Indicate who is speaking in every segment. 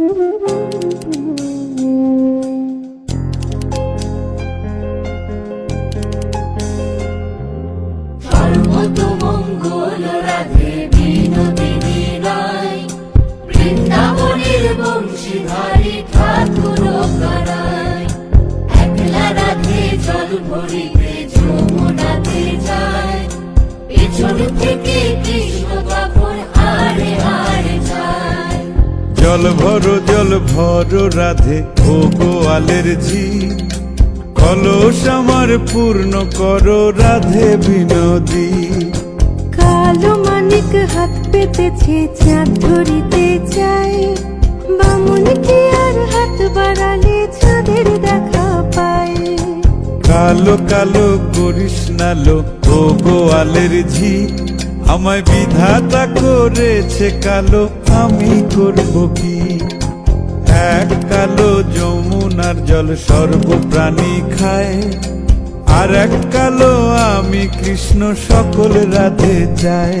Speaker 1: সর্বত মঙ্গল রাধে বিনোদিনী রায় বৃন্দাবনের বংশীধারী ঠাকুর কারায় একলা রাধে জল ভরিতে যমুনাতে যায়। পেছন থেকে
Speaker 2: জল ভরো জল ভরো রাধে ও গোয়ালের ঝি। কলস আমার পূর্ণ করো রাধে বিনোদী।
Speaker 3: কালো মানিক হাত পেতেছে চাঁদ ধরিতে চাই বামুন কি আর হাত বাড়ালে চাঁদের দেখা পায়।
Speaker 2: কালো কালো করিস নালো ও গোয়ালের ঝি। আমায় বিধাতা করেছে কালো, আমি করব কি? এক কালো যমুনার জল সর্বপ্রাণী খায়, আর এক কালো আমি কৃষ্ণ সকল রাধে চাই।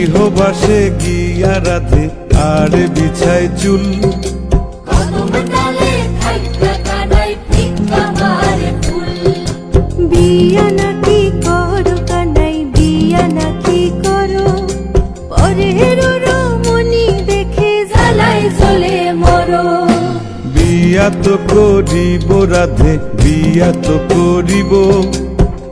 Speaker 1: গৃহবাসে
Speaker 2: গিয়া রাধে আর বিছায় চুল।
Speaker 3: বিয়া নাকি করো কানাই বিয়া নাকি করো? পরের রমণী দেখে
Speaker 1: জ্বালাই চলে মরো।
Speaker 2: বিয়া তো করিব রাধে বিয়া তো করিব।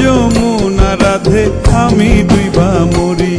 Speaker 2: যমুনা রাধে আমি দুই বা মরি।